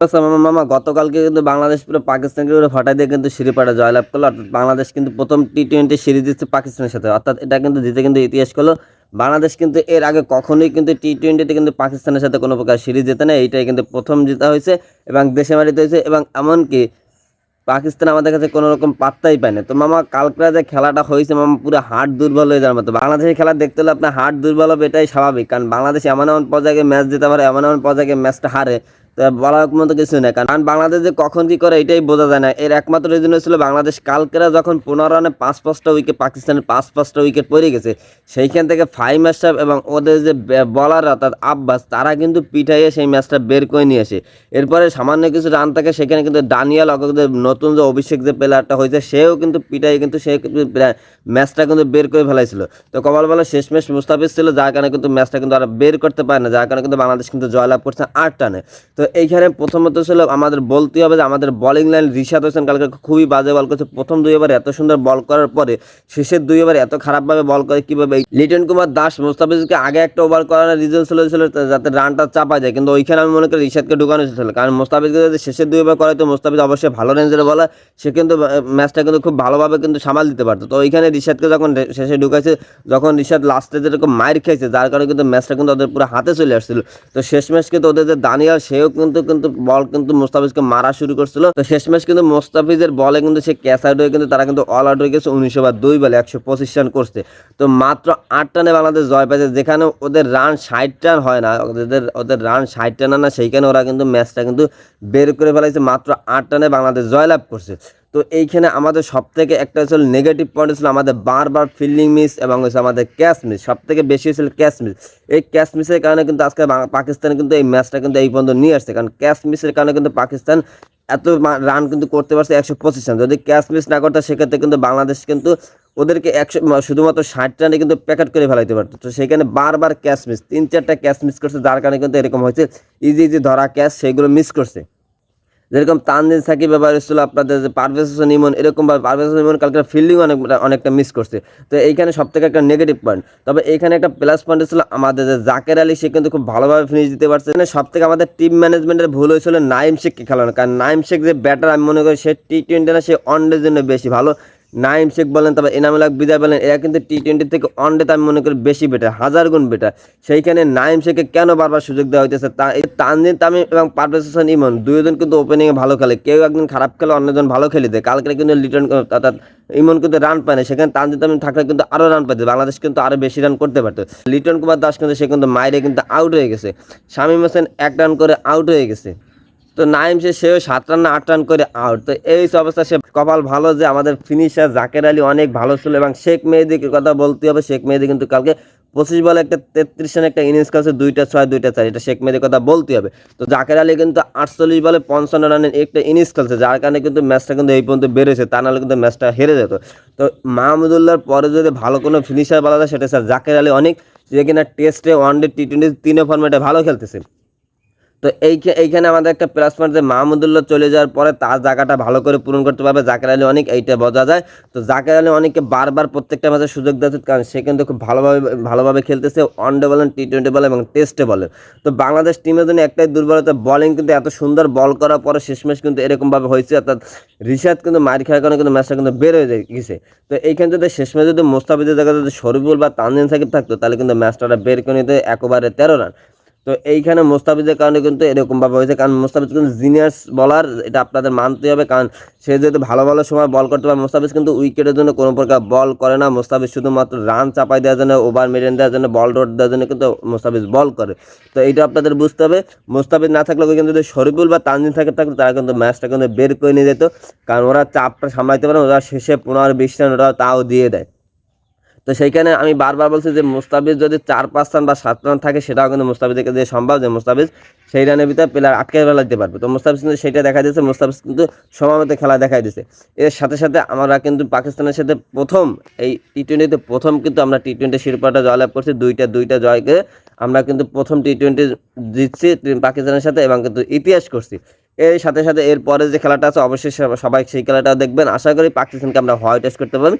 আচ্ছা মামা গতকালকে কিন্তু বাংলাদেশ পুরো পাকিস্তানকে পুরো ফাটাই দিয়ে কিন্তু সিরিপাটা জয়লাভ করল। অর্থাৎ বাংলাদেশ কিন্তু প্রথম টি টোয়েন্টি সিরিজ দিচ্ছে পাকিস্তানের সাথে। অর্থাৎ এটা কিন্তু জিতে কিন্তু ইতিহাস করল। বাংলাদেশ কিন্তু এর আগে কখনোই কিন্তু টি টোয়েন্টিতে কিন্তু পাকিস্তানের সাথে কোনো প্রকার সিরিজ জেতে না এইটাই কিন্তু প্রথম জেতা হয়েছে এবং দেশে মারিতে হয়েছে এবং এমনকি পাকিস্তান আমাদের কাছে কোনো রকম পাত্তাই পায় না। তো মামা কালকে যে খেলাটা হয়েছে মামা, পুরো হাট দুর্বল হয়ে যাওয়ার মতো। বাংলাদেশের খেলা দেখতে হলে আপনার হার্ট দুর্বল হবে, এটাই স্বাভাবিক। কারণ বাংলাদেশ এমন এমন পর্যায়ে ম্যাচ দিতে পারে, এমন এমন পর্যায়ে ম্যাচটা হারে। বলার মতো কিছু নেই। কারণ বাংলাদেশ যে কখন কি করে এটাই বোঝা যায় না। এর একমাত্র রিজন ছিল বাংলাদেশ কালকেরা যখন পনেরো রানে পাঁচ পাঁচটা উইকেট পাকিস্তানের পাঁচ পাঁচটা উইকেট পড়ে গেছে, সেইখান থেকে ফাইভ ম্যাচটা এবং ওদের যে বলার অর্থাৎ আব্বাস, তারা কিন্তু পিঠাইয়ে সেই ম্যাচটা বের করে নিয়ে আসে। এরপরে সামান্য কিছু রান থাকে, সেখানে কিন্তু ডানিয়াল অগদের নতুন যে অভিষেক যে প্লেয়ারটা হয়েছে, সেও কিন্তু পিঠাই কিন্তু সে ম্যাচটা কিন্তু বের করে ফেলাইছিল। তো কপাল বলা শেষ ম্যাচ মুস্তাফিজ ছিল, যার কারণে কিন্তু ম্যাচটা কিন্তু আর বের করতে পারে না, যার কারণে কিন্তু বাংলাদেশ কিন্তু জয়লাভ করছে আট টানে তো এইখানে প্রথমত ছিল আমাদের বলতে হবে যে আমাদের বলিং লাইন রিশাদ হোসেন কালকে খুবই বাজে বল করছে। প্রথম দুই ওভার এত সুন্দর বল করার পরে শেষের দুই ওভার এত খারাপভাবে বল করে কীভাবে লিটন কুমার দাস মুস্তাফিজকে আগে একটা ওভার করানোর রিজন ছিল ছিল যাতে রানটা চাপা যায়। কিন্তু ওইখানে আমি মনে করি রিশাদকে ঢুকানো ছিল কারণ মুস্তাফিজকে যদি শেষের দুই ওভার করে তো মুস্তাফিজ অবশ্যই ভালো রেঞ্জের বলা সে কিন্তু ম্যাচটা কিন্তু খুব ভালোভাবে কিন্তু সামাল দিতে পারতো। তো ওইখানে রিশাদকে যখন শেষে ঢুকাইছে, যখন রিশাদ লাস্টে যেরকম মাইর খেয়েছে, যার কারণে কিন্তু ম্যাচটা কিন্তু ওদের পুরো হাতে চলে আসছিল। তো শেষ ম্যাচ কিন্তু ওদের যে দানিয়াল, সেও কিন্তু কিন্তু বল কিন্তু মুস্তাফিজকে মারা শুরু করছিল। তো শেষ ম্যাচ কিন্তু মুস্তাফিজের বলে কিন্তু সে ক্যাচ আউট হয়ে কিন্তু তারা কিন্তু অল আউট হয়ে গেছে উনিশশো বা দুই বলে একশো পঁচিশ রান করছে। তো মাত্র আট রানে বাংলাদেশ জয় পেয়েছে, যেখানে ওদের রান ষাট রান হয় না, ওদের ওদের রান ষাট রান না, সেইখানে ওরা কিন্তু ম্যাচটা কিন্তু বের করে ফেলাইছে মাত্র আট রানে বাংলাদেশ জয়লাভ করছে। তো এইখানে আমাদের সব থেকে একটা হচ্ছে নেগেটিভ পয়েন্ট ছিল আমাদের বারবার ফিল্ডিং মিস এবং হচ্ছে আমাদের ক্যাচ মিস সব থেকে বেশি হয়েছিল ক্যাচ মিস এই ক্যাচ মিসের কারণে কিন্তু আজকে পাকিস্তান কিন্তু এই ম্যাচটা কিন্তু এই পর্যন্ত নিয়ে আসছে। কারণ ক্যাচ মিসের কারণে কিন্তু পাকিস্তান এত রান কিন্তু করতে পারছে একশো পঁচিশ রান। যদি ক্যাচ মিস না করতো সেক্ষেত্রে কিন্তু বাংলাদেশ কিন্তু ওদেরকে একশো শুধুমাত্র ষাট রানে কিন্তু প্যাকেট করে ফেলাইতে পারতো। তো সেখানে বারবার ক্যাচ মিস তিন চারটা ক্যাচ মিস করছে, যার কারণে কিন্তু এরকম হয়েছে। ইজি ইজি ধরা ক্যাচ সেগুলো মিস করছে। যেরকম তানজিন সাকিব ব্যাপার এসেছিল আপনাদের যে পারভেজ হোসেন ইমন এরকমভাবে পারভেজ হোসেন ইমন কালকে ফিল্ডিং অনেক অনেকটা মিস করছে। তো এইখানে সব থেকে একটা নেগেটিভ পয়েন্ট তবে এইখানে একটা প্লাস পয়েন্ট ছিল আমাদের যে জাকের আলী, সে কিন্তু খুব ভালোভাবে ফিনিশ দিতে পারছে। এখানে সব থেকে আমাদের টিম ম্যানেজমেন্টের ভুল হয়েছিল নাইম শেখকে খেলানো। কারণ নাইম শেখ যে ব্যাটার আমি মনে করি সে টি টোয়েন্টি না, সে ওয়ানডের জন্য বেশি ভালো। নাইম শেখ বলেন, তারপর এনামুল হক বিদায় বলেন, এরা কিন্তু টি টোয়েন্টি থেকে ওয়ানডেতে আমি মনে করি বেশি বেটার হাজার গুণ বেটার সেইখানে নাইম শেখকে কেন বারবার সুযোগ দেওয়া হইতেছে? তা তানজিন তামিম এবং পারভেজ হোসেন ইমন দুইজন কিন্তু ওপেনিংয়ে ভালো খেলে। কেউ একদিন খারাপ খেলে, অন্যজন ভালো খেলে দেয়। কালকে কিন্তু লিটন অর্থাৎ ইমন কিন্তু রান পায় না। সেখানে তানজিন তামিম থাকলে কিন্তু আরও রান পাইতে। বাংলাদেশ কিন্তু আরও বেশি রান করতে পারতো। লিটন কুমার দাস কিন্তু, সে কিন্তু মাইরে কিন্তু আউট হয়ে গেছে। শামীম হোসেন এক রান করে আউট হয়ে গেছে। তো নাইম সে সেও সাত রান না আট রান করে আউট তো এই অবস্থা সে কপাল ভালো যে আমাদের ফিনিশার জাকের আলী অনেক ভালো ছিল এবং শেখ মেহেদিকে কথা বলতে হবে। শেখ মেহেদি কিন্তু কালকে পঁচিশ বলে একটা তেত্রিশ রানে একটা ইনিংস খেলছে দুইটা ছয়, দুইটা চার, এটা শেখ মেহেদির কথা বলতে হবে। তো জাকের আলী কিন্তু আটচল্লিশ বলে পঞ্চান্ন রানের একটা ইনিংস খেলছে যার কারণে কিন্তু ম্যাচটা কিন্তু এই পর্যন্ত বেড়েছে, তা নাহলে কিন্তু ম্যাচটা হেরে যেত। তো মাহমুদুল্লাহর পরে যদি ভালো কোনো ফিনিশার বলা যায়, সেটা স্যার জাকের আলী অনেক, যে কিনা টেস্টে ওয়ান ডে টি টোয়েন্টি তিনে ফর্মেটে ভালো খেলতেছে। তো এই এইখানে আমাদের একটা প্লাস পয়েন্ট যে মাহমুদুল্লাহ চলে যাওয়ার পরে তার জায়গাটা ভালো করে পূরণ করতে পারবে। জাকের আলী অনেক, এইটা বোঝা যায়। তো জাকের আলী অনেককে বারবার প্রত্যেকটা ম্যাচে সুযোগ দেওয়া উচিত, কারণ সে কিন্তু খুব ভালোভাবে ভালোভাবে খেলতেছে ওয়ান ডে বলেন টি টোয়েন্টি বলে এবং টেস্টে বলেন তো বাংলাদেশ টিমের জন্য একটাই দুর্বলতা বলিং কিন্তু এত সুন্দর বল করার পরে শেষমেশ কিন্তু এরকমভাবে হয়েছে, অর্থাৎ রিশাদ কিন্তু মার খাওয়ার কারণে কিন্তু ম্যাচটা কিন্তু বের হয়ে যায় গেছে। তো এইখানে যদি শেষমেশ যদি মোস্তাফিজের জায়গায় যদি শরীফুল বা তানজিন সাকিব থাকতো, তাহলে কিন্তু ম্যাচটা বের করে নিতে একবারে তেরো রান তো এইখানে মোস্তাফিজের কারণে কিন্তু এরকমভাবে হয়েছে। কারণ মোস্তাফিজ কিন্তু জিনিয়ার্স বলার এটা আপনাদের মানতে হবে। কারণ সে যেহেতু ভালো ভালো সময় বল করতে পারে, মোস্তাফিজ কিন্তু উইকেটের জন্য কোনো প্রকার বল করে না। মোস্তাফিজ শুধুমাত্র রান চাপাই দেওয়ার জন্য ওভার মেডেন দেওয়ার জন্য বল রোড দেওয়ার জন্য কিন্তু মোস্তাফিজ বল করে। তো এইটা আপনাদের বুঝতে হবে। মোস্তাফিজ না থাকলে কিন্তু যদি শরীফুল বা তানজিন থাকে থাকতো তারা কিন্তু ম্যাচটা কিন্তু বের করে নিয়ে যেত। কারণ ওরা চাপটা সামলাইতে পারে ওরা শেষে পনেরো বিশ রান ওরা তাও দিয়ে দেয়। তো সেইখানে আমি বারবার বলছি যে মুস্তাফিজ যদি চার, পাঁচ রান বা সাত রান থাকে, সেটাও কিন্তু মুস্তাফিজকে দিয়ে সম্ভব যে মুস্তাফিজ সেই রানের ভিতরে প্লেয়ার আটকে ফেলাতে পারবে। তো মুস্তাফিজ কিন্তু সেটা দেখা দিয়েছে মুস্তাফিজ কিন্তু সময়মতো খেলা দেখাই দিয়েছে এর সাথে সাথে আমরা কিন্তু পাকিস্তানের সাথে প্রথম, এই টি টোয়েন্টিতে প্রথম কিন্তু আমরা টি টোয়েন্টি শিরোপাটা জয়লাভ করছি। দুইটা দুইটা জয়কে আমরা কিন্তু প্রথম টি টোয়েন্টি জিতছি পাকিস্তানের সাথে এবং কিন্তু ইতিহাস করছি। এর সাথে সাথে এর পরে যে খেলাটা আছে, অবশ্যই সবাই সেই খেলাটাও দেখবেন। আশা করি পাকিস্তানকে আমরা হোয়াইট করতে পারবেন